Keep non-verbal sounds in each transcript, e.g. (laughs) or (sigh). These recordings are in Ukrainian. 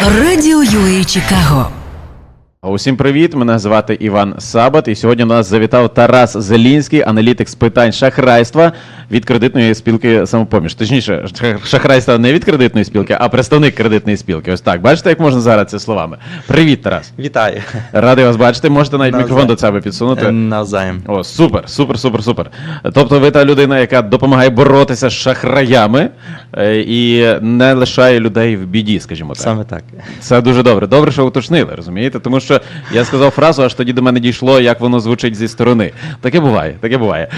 Радіо UA Чикаго. Усім привіт! Мене звати Іван Сабат, і сьогодні у нас завітав Тарас Зелінський, аналітик з питань шахрайства від кредитної спілки самопоміж. Точніше, шахрайства не від кредитної спілки, а представник кредитної спілки. Ось так. Бачите, як можна зараз це словами. Привіт, Тарас! Вітаю. Радий вас бачити. Можете навіть Навзаєм. мікрофон до себе підсунути. Навзаєм. О, супер, супер, супер, супер. Тобто ви та людина, яка допомагає боротися з шахраями е, і не лишає людей в біді, скажімо так. Саме так. Це дуже добре. Добре, що уточнили, розумієте? Тому що я сказав фразу, аж тоді до мене дійшло, як воно звучить зі сторони. Таке буває, таке буває.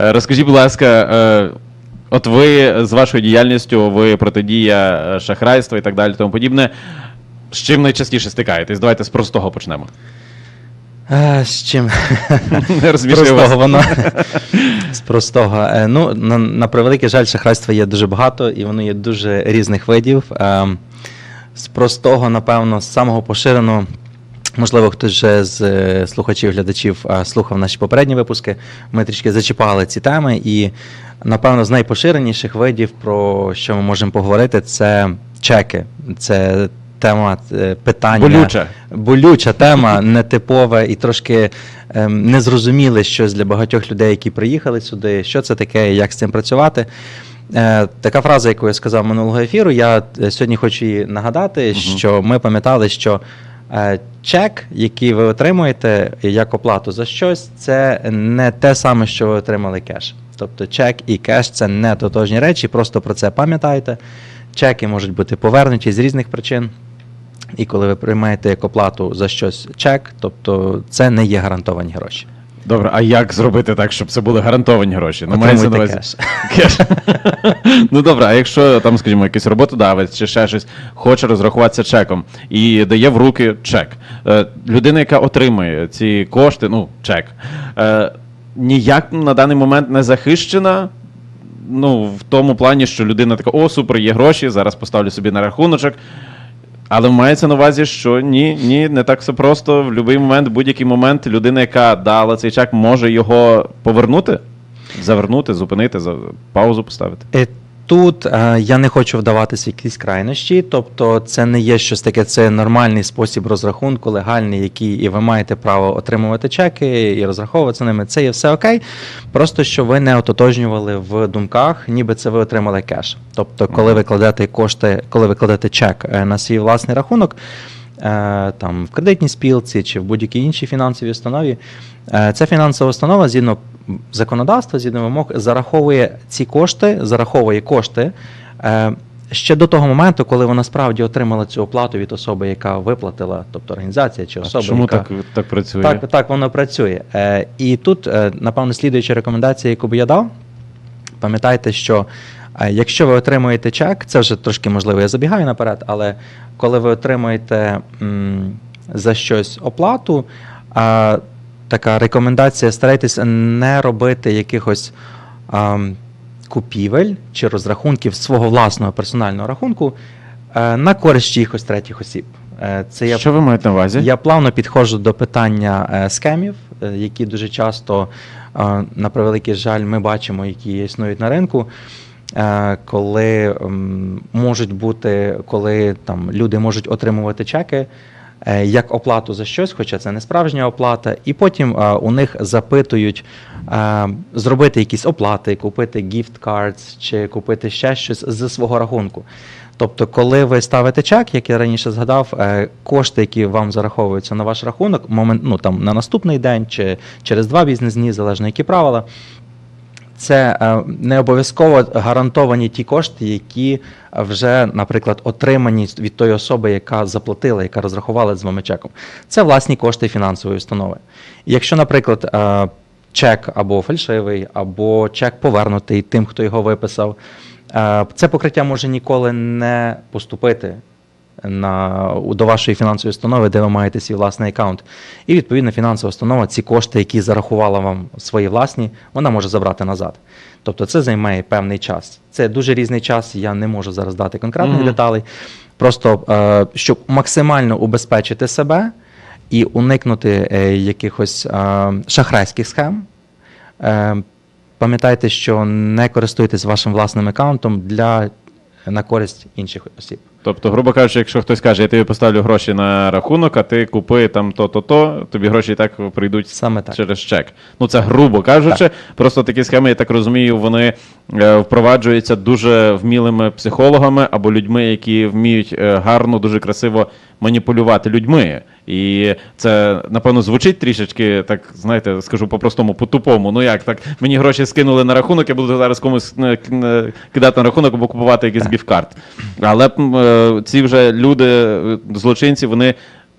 Е, Розкажіть, будь ласка, е, от ви з вашою діяльністю, ви протидія е, шахрайства і так далі, тому подібне. З чим найчастіше стикаєтесь? Давайте з простого почнемо. Е, з чим? Вас. простого воно. (laughs) З простого. Ну, на, на превеликий жаль, шахрайства є дуже багато, і воно є дуже різних видів. Е, З простого, напевно, з самого поширеного. Можливо, хтось вже з е, слухачів, глядачів слухав наші попередні випуски. Ми трішки зачіпали ці теми, і напевно з найпоширеніших видів, про що ми можемо поговорити, це чеки. Це тема е, питання. Болюча. Болюча тема, (laughs) нетипове і трошки ем, незрозуміле щось для багатьох людей, які приїхали сюди. Що це таке, як з цим працювати. Е, така фраза, яку я сказав минулого ефіру, я сьогодні хочу її нагадати, що ми пам'ятали, що чек, який ви отримуєте як оплату за щось, це не те саме, що ви отримали кеш. Тобто чек і кеш це не тотожні речі, просто про це пам'ятайте. Чеки можуть бути повернуті з різних причин. І коли ви приймаєте як оплату за щось чек, тобто це не є гарантовані гроші. Добре, а як зробити так, щоб це були гарантовані гроші? Ну, мається на увазі- кеш. (laughs) Кеш. ну добре, а якщо там, скажімо, якийсь роботодавець чи ще щось хоче розрахуватися чеком і дає в руки чек. Е, людина, яка отримує ці кошти, ну, чек, е, ніяк на даний момент не захищена. Ну, в тому плані, що людина така, о, супер, є гроші, зараз поставлю собі на рахуночок. Але мається на увазі, що ні, ні, не так все просто. В будь-який момент, в будь-який момент людина, яка дала цей чек, може його повернути, завернути, зупинити, паузу поставити. Тут е, я не хочу вдаватися в якісь крайності, тобто це не є щось таке, це нормальний спосіб розрахунку, легальний, який і ви маєте право отримувати чеки і розраховуватися ними. Це є все окей. Просто що ви не ототожнювали в думках, ніби це ви отримали кеш. Тобто, коли ви кладете кошти, коли ви кладете чек е, на свій власний рахунок. Е, Там в кредитній спілці чи в будь-якій іншій фінансовій установі, е, ця фінансова установа згідно законодавства, згідно вимог, зараховує ці кошти, зараховує кошти е, ще до того моменту, коли вона справді отримала цю оплату від особи, яка виплатила, тобто організація чи А особа. чому яка... так, так працює? Так, так, воно працює. Е, і тут, напевно, слідуюча рекомендація, яку би я дав, пам'ятайте, що якщо ви отримуєте чек, це вже трошки можливо, я забігаю наперед, але коли ви отримуєте за щось оплату, така рекомендація: старайтесь не робити якихось. Купівель чи розрахунків свого власного персонального рахунку е, на користь чиїхось третіх осіб. Е, Це я Що ви маєте на увазі? я плавно підходжу до питання е, скемів, які дуже часто, на превеликий жаль, ми бачимо, які існують на ринку. Е, Коли можуть бути, коли там люди можуть отримувати чеки е, як оплату за щось, хоча це не справжня оплата, і потім е, у них запитують е, зробити якісь оплати, купити gift cards чи купити ще щось з свого рахунку. Тобто, коли ви ставите чек, як я раніше згадав, кошти, які вам зараховуються на ваш рахунок, момент, ну, там, на наступний день чи через два бізнес-дні, залежно які правила, це е, не обов'язково гарантовані ті кошти, які вже, наприклад, отримані від тої особи, яка заплатила, яка розрахувала з вами чеком. Це власні кошти фінансової установи. Якщо, наприклад, е, чек або фальшивий, або чек повернутий тим, хто його виписав, е, це покриття може ніколи не поступити на, до вашої фінансової установи, де ви маєте свій власний аккаунт. І відповідно фінансова установа ці кошти, які зарахувала вам свої власні, вона може забрати назад. Тобто це займає певний час. Це дуже різний час, я не можу зараз дати конкретних Мгм. деталей. Просто е, щоб максимально убезпечити себе і уникнути е, якихось е, шахрайських схем. Пам'ятайте, що не користуйтесь вашим власним аккаунтом для на користь інших осіб. Тобто, грубо кажучи, якщо хтось каже, я тобі поставлю гроші на рахунок, а ти купи там то-то, то тобі гроші і так прийдуть Саме так. через чек. Ну це грубо кажучи. Просто такі схеми, я так розумію, вони е, впроваджуються дуже вмілими психологами або людьми, які вміють е, гарно, дуже красиво маніпулювати людьми. І це, напевно, звучить трішечки, так знаєте, скажу по-простому, по-тупому. Ну як так, мені гроші скинули на рахунок, я буду зараз комусь е, е, кидати на рахунок або купувати якийсь (laughs) гіфт-карт. Але е, ці вже люди, злочинці, вони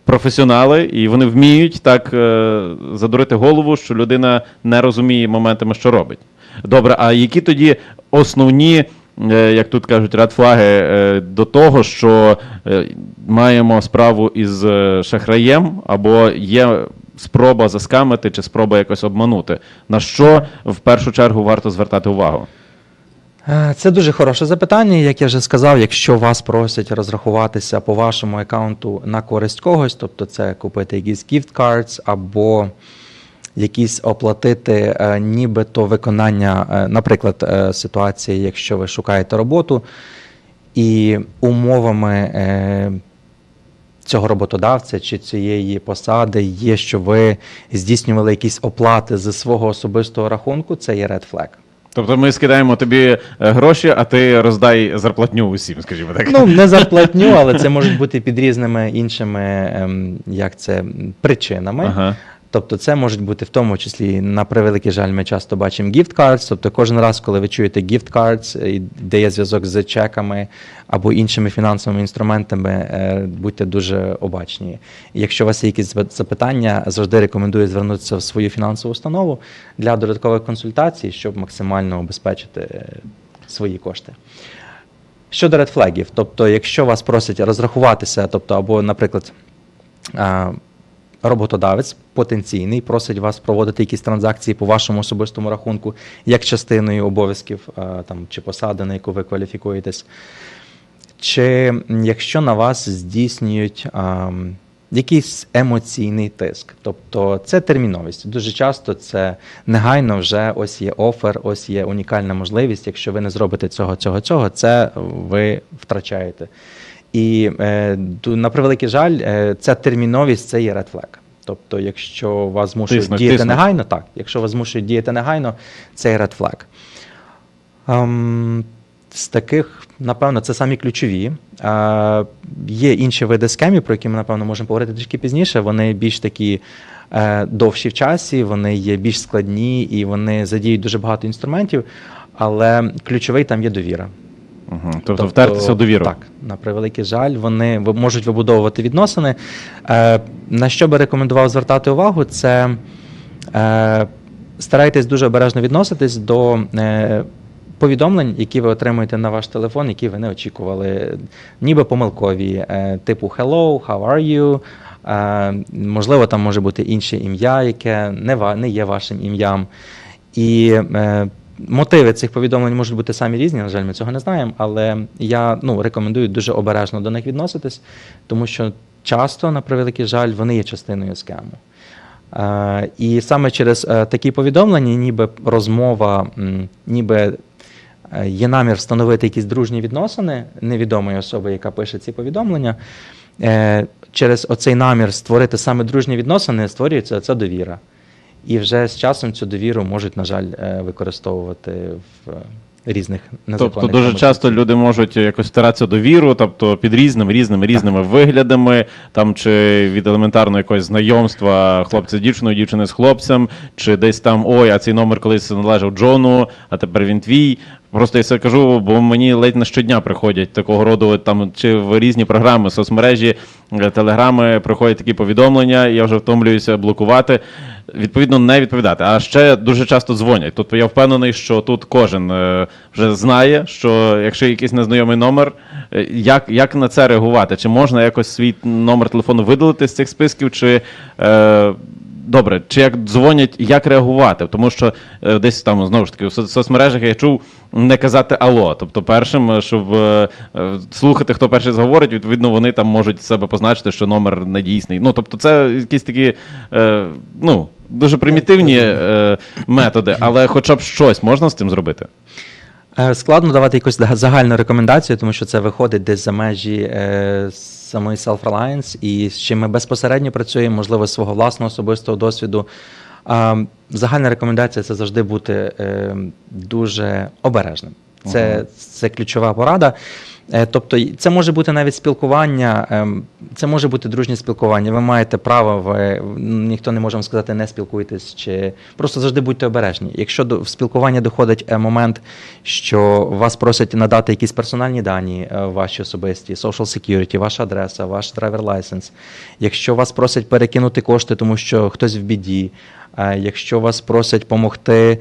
професіонали, і вони вміють так е, задурити голову, що людина не розуміє моментами, що робить. Добре, а які тоді основні, як тут кажуть, редфлаги е, до того, що е, маємо справу із е, шахраєм, або є спроба заскамити чи спроба якось обманути? На що в першу чергу варто звертати увагу? Е, Це дуже хороше запитання. Як я вже сказав, якщо вас просять розрахуватися по вашому аккаунту на користь когось, тобто це купити якісь gift cards або якісь оплатити е, нібито виконання, е, наприклад, е, ситуації, якщо ви шукаєте роботу, і умовами цього роботодавця чи цієї посади є, що ви здійснювали якісь оплати з свого особистого рахунку, це є red flag. Тобто ми скидаємо тобі гроші, а ти роздай зарплатню усім, скажімо так. Ну, не зарплатню, але це (laughs) можуть бути під різними іншими ем, як це, причинами. Ага. Тобто, це можуть бути в тому числі, на превеликий жаль, ми часто бачимо gift cards. Тобто, кожен раз, коли ви чуєте gift cards, де є зв'язок з чеками або іншими фінансовими інструментами, е, будьте дуже обачні. Якщо у вас є якісь запитання, завжди рекомендую звернутися в свою фінансову установу для додаткових консультацій, щоб максимально обезпечити е, свої кошти. Щодо редфлегів, тобто, якщо вас просять розрахуватися, тобто, або, наприклад, роботодавець потенційний просить вас проводити якісь транзакції по вашому особистому рахунку, як частиною обов'язків там, чи посади, на яку ви кваліфікуєтесь, чи якщо на вас здійснюють а, якийсь емоційний тиск, тобто це терміновість. Дуже часто це негайно вже ось є офер, ось є унікальна можливість. Якщо ви не зробите цього, цього, цього, це ви втрачаєте. І е, на превеликий жаль, е, ця терміновість це є flag. Тобто, якщо вас змушують Тиснуть, діяти тиснуть. негайно, так, якщо вас змушують діяти негайно, це є flag. Ем, з таких, напевно, це самі ключові. Е, є інші види схемів, про які ми, напевно, можемо поговорити трішки пізніше. Вони більш такі е, довші в часі, вони є більш складні і вони задіють дуже багато інструментів, але ключовий там є довіра. Угу. Тобто, втертися в довіру. Так, на превеликий жаль, вони можуть вибудовувати відносини. Е, на що би рекомендував звертати увагу, це е, старайтесь дуже обережно відноситись до е, повідомлень, які ви отримуєте на ваш телефон, які ви не очікували, ніби помилкові, е, типу Hello, how are you? Е, можливо, там може бути інше ім'я, яке не, є вашим ім'ям. І е, мотиви цих повідомлень можуть бути самі різні, на жаль, ми цього не знаємо, але я ну, рекомендую дуже обережно до них відноситись, тому що часто, на превеликий жаль, вони є частиною схему. Е, і саме через е, такі повідомлення, ніби розмова, м, ніби е, є намір встановити якісь дружні відносини невідомої особи, яка пише ці повідомлення. Е, через оцей намір створити саме дружні відносини створюється ця довіра. І вже з часом цю довіру можуть, на жаль, е, використовувати в е, різних незаконних Тобто дуже комерційних часто люди можуть якось втиратися довіру, тобто під різними різними різними виглядами, там чи від елементарного якогось знайомства хлопця з дівчиною, дівчини з хлопцем, чи десь там ой, а цей номер колись належав Джону, а тепер він твій. Просто я це кажу, бо мені ледь не щодня приходять такого роду там чи в різні програми, соцмережі, е, телеграми приходять такі повідомлення. Я вже втомлююся блокувати. Відповідно, не відповідати. А ще дуже часто дзвонять. Тобто я впевнений, що тут кожен е, вже знає, що якщо якийсь незнайомий номер, е, як, як на це реагувати? Чи можна якось свій номер телефону видалити з цих списків, чи е, добре, чи як дзвонять, як реагувати? Тому що е, десь там знову ж таки в со- соцмережах я чув не казати алло. Тобто, першим, е, щоб е, е, слухати, хто перший зговорить, відповідно, вони там можуть себе позначити, що номер недійсний. Ну тобто, це якісь такі, е, ну. Дуже примітивні е, методи, але хоча б щось можна з цим зробити. Е, Складно давати якусь загальну рекомендацію, тому що це виходить десь за межі е, самої self-reliance, і з чим ми безпосередньо працюємо, можливо, з свого власного особистого досвіду. Загальна рекомендація це завжди бути е, дуже обережним. Це, це ключова порада. Е, Тобто, це може бути навіть спілкування, ем, це може бути дружнє спілкування. Ви маєте право, ви, ніхто не може вам сказати, не спілкуйтесь, чи просто завжди будьте обережні. Якщо до в спілкування доходить е, момент, що вас просять надати якісь персональні дані, е, ваші особисті, social security, ваша адреса, ваш driver license, якщо вас просять перекинути кошти, тому що хтось в біді, якщо вас просять допомогти.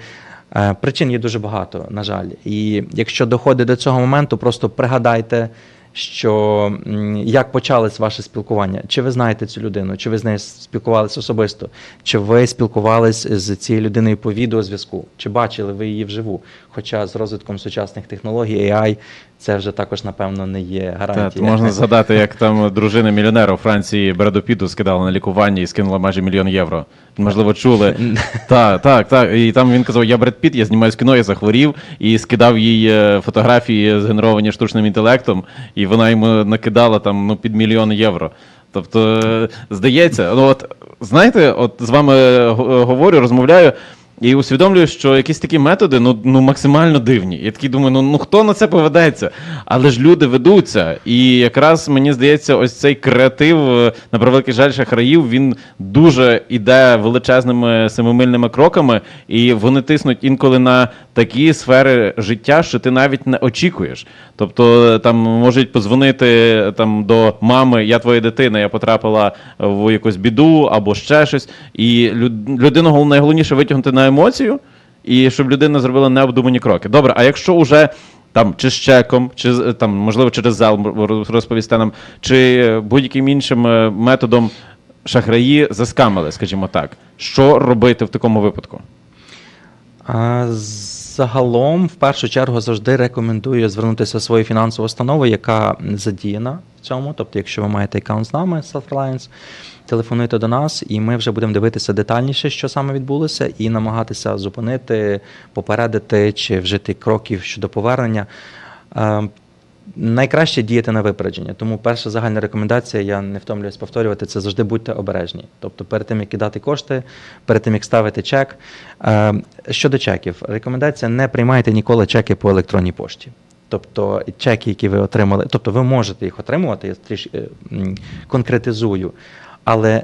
Е, Причин є дуже багато, на жаль. І якщо доходить до цього моменту, просто пригадайте, що як почалось ваше спілкування. Чи ви знаєте цю людину, чи ви з нею спілкувалися особисто, чи ви спілкувались з цією людиною по відеозв'язку, чи бачили ви її вживу. Хоча з розвитком сучасних технологій AI це вже також, напевно, не є Так, можна згадати, як там дружина мільйонера у Франції Бреду Піду скидала на лікування і скинула майже мільйон євро. Можливо, чули. (laughs) Так, так, так. І там він казав: я Бред Піт, я знімаюсь в кіно, я захворів, і скидав їй е, фотографії, згенеровані штучним інтелектом, і вона йому накидала там ну, під мільйон євро. Тобто, е, здається, ну от знаєте, от з вами е, говорю, розмовляю. І усвідомлюю, що якісь такі методи ну, ну максимально дивні. Я такий думаю, ну, ну хто на це поведеться? Але ж люди ведуться. І якраз мені здається, ось цей креатив, е, на превеликий жаль, шахраїв, він дуже іде величезними семимильними кроками, і вони тиснуть інколи на такі сфери життя, що ти навіть не очікуєш. Тобто там можуть подзвонити е, там до мами, я твоя дитина, я потрапила в якусь біду або ще щось. І людину найголовніше витягнути на емоцію, і щоб людина зробила необдумані кроки. Добре, а якщо уже там чи з чеком, чи там, можливо, через зал розповісти нам, чи будь-яким іншим е, методом шахраї заскамили, скажімо так. Що робити в такому випадку? А, Загалом, в першу чергу, завжди рекомендую звернутися в свою фінансову установи, яка задіяна в цьому. Тобто, якщо ви маєте аккаунт з нами, Self-Reliance, телефонуйте до нас, і ми вже будемо дивитися детальніше, що саме відбулося, і намагатися зупинити, попередити чи вжити кроків щодо повернення. Найкраще діяти на випередження. Тому перша загальна рекомендація, я не втомлююсь повторювати, це завжди будьте обережні. Тобто перед тим, як кидати кошти, перед тим, як ставити чек. Е, щодо чеків, рекомендація не приймайте ніколи чеки по електронній пошті. Тобто чеки, які ви отримали, тобто ви можете їх отримувати, я трішки е, конкретизую. Але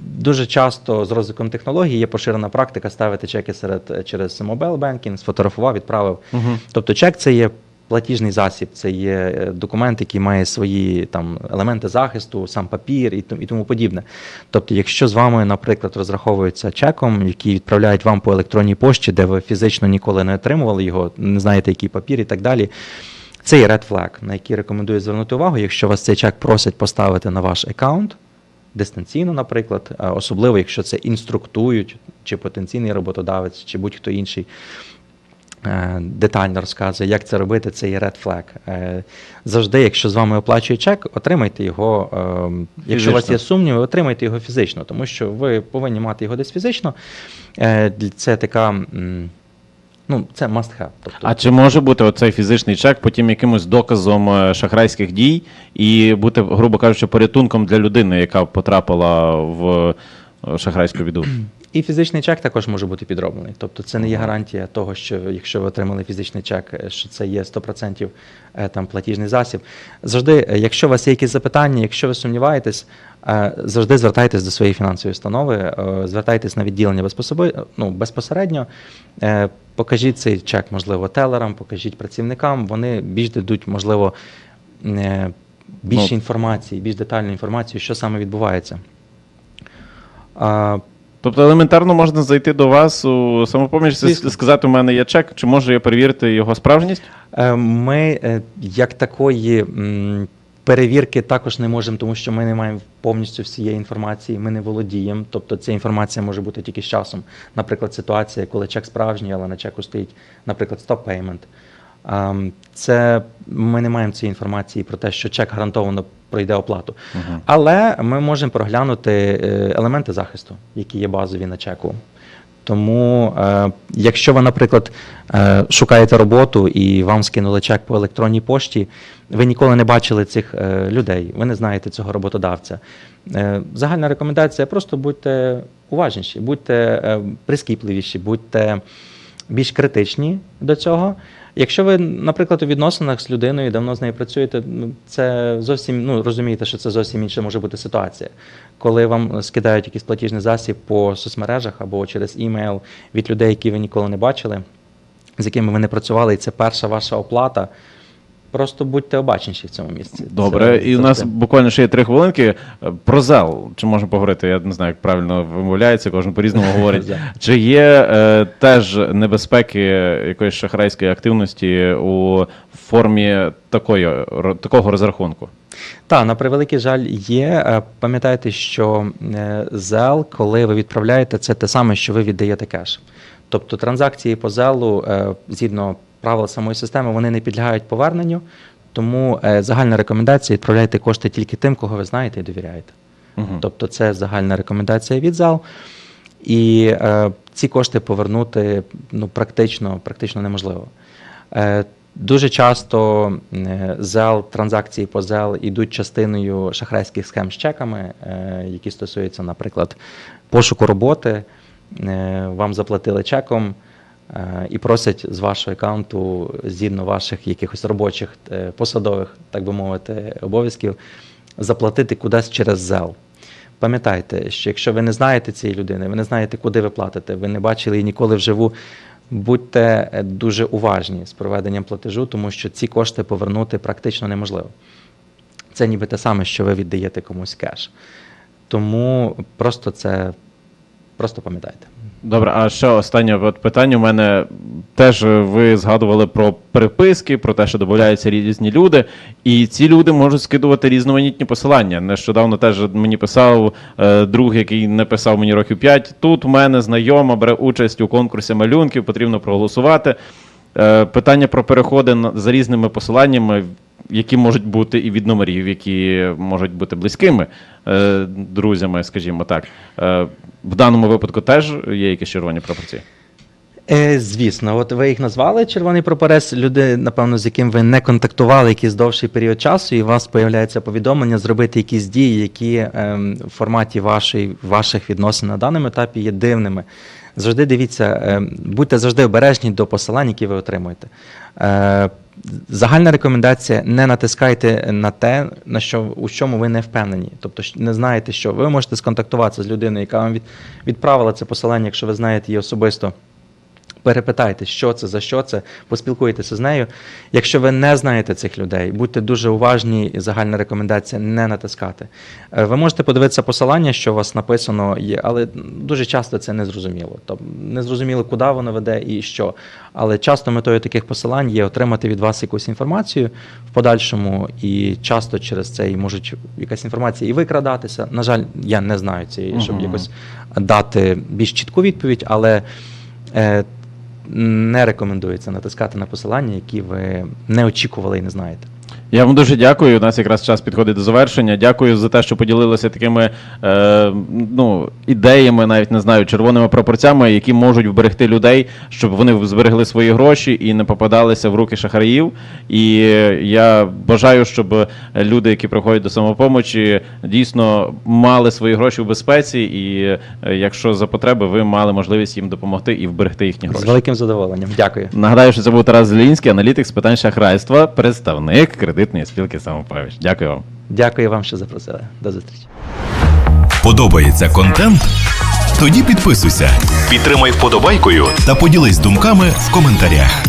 дуже часто з розвитком технологій є поширена практика ставити чеки серед е, через banking, сфотографував, відправив. Угу. Тобто чек це є платіжний засіб, це є е, документ, який має свої там елементи захисту, сам папір і, тому- подібне. Тобто, якщо з вами, наприклад, розраховується чеком, який відправляють вам по електронній пошті, де ви фізично ніколи не отримували його, не знаєте, який папір і так далі. Це є red flag, на який рекомендую звернути увагу, якщо вас цей чек просять поставити на ваш аккаунт, дистанційно, наприклад, особливо, якщо це інструктують, чи потенційний роботодавець, чи будь-хто інший детально розказує, як це робити, це є red flag. Е, Завжди, якщо з вами оплачує чек, отримайте його. е, Якщо у вас є сумніви, отримайте його фізично, тому що ви повинні мати його десь фізично. Е, Це така. Ну, це must have. Тобто, А чи може бути оцей фізичний чек потім якимось доказом е, шахрайських дій і бути, грубо кажучи, порятунком для людини, яка потрапила в е, шахрайську біду? І фізичний чек також може бути підроблений. Тобто це не є гарантія того, що якщо ви отримали фізичний чек, е, що це є 100% е, там платіжний засіб. Завжди, е, якщо у вас є якісь запитання, якщо ви сумніваєтесь, завжди звертайтесь до своєї фінансової установи, звертайтесь на відділення ну, безпосередньо. Покажіть цей чек, можливо, телерам, покажіть працівникам. Вони більш дадуть, можливо, більше Ну. інформації, більш детальну інформацію, що саме відбувається. А, Тобто елементарно можна зайти до вас у самопоміч і Звісно. сказати, у мене є чек, чи можу я перевірити його справжність? Е, Ми е, як такої м, перевірки також не можемо, тому що ми не маємо повністю всієї інформації, ми не володіємо. Тобто ця інформація може бути тільки з часом. Наприклад, ситуація, коли чек справжній, але на чеку стоїть, наприклад, стоп payment. Ем, Це ми не маємо цієї інформації про те, що чек гарантовано пройде оплату. Угу. Але ми можемо проглянути е, елементи захисту, які є базові на чеку. Тому, е, якщо ви, наприклад, е, шукаєте роботу і вам скинули чек по електронній пошті, ви ніколи не бачили цих е, людей, ви не знаєте цього роботодавця. Е, загальна рекомендація: просто будьте уважніші, будьте е, прискіпливіші, будьте більш критичні до цього. Якщо ви, наприклад, у відносинах з людиною давно з нею працюєте, ну це зовсім ну розумієте, що це зовсім інша може бути ситуація. Коли вам скидають якийсь платіжний засіб по соцмережах або через імейл від людей, які ви ніколи не бачили, з якими ви не працювали, і це перша ваша оплата. Просто будьте обачніші в цьому місці. Добре, Це і у нас буквально ще є три хвилинки. Е, Про зал. Чи можна поговорити? Я не знаю, як правильно вимовляється, кожен по-різному (laughs) говорить. Чи є е, теж небезпеки якоїсь шахрайської активності у формі такої, такого розрахунку? Так, на превеликий жаль, є. Е, Пам'ятайте, що е, зел, коли ви відправляєте, це те саме, що ви віддаєте кеш. Тобто транзакції по зелу, е, згідно правил самої системи, вони не підлягають поверненню. Тому е, загальна рекомендація відправляйте кошти тільки тим, кого ви знаєте і довіряєте. Мгм. Тобто це загальна рекомендація від зал. І е, ці кошти повернути ну, практично, практично неможливо. Е, дуже часто е, зел, транзакції по зел йдуть частиною шахрайських схем з чеками, е, які стосуються, наприклад, пошуку роботи. Е, вам заплатили чеком і просять з вашого аккаунту, згідно ваших якихось робочих е, посадових, так би мовити, обов'язків, заплатити кудись через зел. Пам'ятайте, що якщо ви не знаєте цієї людини, ви не знаєте, куди ви платите, ви не бачили її ніколи вживу, будьте е, дуже уважні з проведенням платежу, тому що ці кошти повернути практично неможливо. Це ніби те саме, що ви віддаєте комусь кеш. Тому просто це просто пам'ятайте. Добре, а ще останнє от питання у мене. Теж ви згадували про переписки, про те, що додаються різні люди, і ці люди можуть скидувати різноманітні посилання. Нещодавно теж мені писав е, друг, який не писав мені років 5. Тут в мене знайома бере участь у конкурсі малюнків, потрібно проголосувати. Е, питання про переходи за різними посиланнями, які можуть бути і від номерів, які можуть бути близькими е, друзями, скажімо так. Е, в даному випадку теж є якісь червоні пропорції. Е, звісно, от ви їх назвали червоний прапорець, люди, напевно, з яким ви не контактували якийсь довший період часу, і у вас появляється повідомлення зробити якісь дії, які ем, в форматі вашої, ваших відносин на даному етапі є дивними. Завжди дивіться, ем, будьте завжди обережні до посилань, які ви отримуєте. Е, загальна рекомендація: не натискайте на те, на що у чому ви не впевнені. Тобто не знаєте, що ви можете сконтактуватися з людиною, яка вам від, відправила це посилання, якщо ви знаєте її особисто. Перепитайте, що це, за що це, поспілкуйтеся з нею. Якщо ви не знаєте цих людей, будьте дуже уважні, і загальна рекомендація не натискати. Е, Ви можете подивитися посилання, що у вас написано але дуже часто це незрозуміло. Тобто незрозуміло, куди воно веде і що. Але часто метою таких посилань є отримати від вас якусь інформацію в подальшому, і часто через це і можуть якась інформація і викрадатися. На жаль, я не знаю цієї, щоб Мгм. якось дати більш чітку відповідь, але. Не рекомендується натискати на посилання, які ви не очікували і не знаєте. Я вам дуже дякую. У нас якраз час підходить до завершення. Дякую за те, що поділилися такими е, ну, ідеями, навіть не знаю, червоними пропорцями, які можуть вберегти людей, щоб вони зберегли свої гроші і не попадалися в руки шахраїв. І я бажаю, щоб люди, які приходять до самопомочі, дійсно мали свої гроші в безпеці, і е, якщо за потреби, ви мали можливість їм допомогти і вберегти їхні З гроші. великим задоволенням. Дякую. Нагадаю, що це був Тарас Зелінський, аналітик з питань шахрайства, представник кредитної спілки самопоміч. Дякую вам. Дякую вам, що запросили. До зустрічі. Подобається контент? Тоді підписуйся, підтримай вподобайкою та поділись думками в коментарях.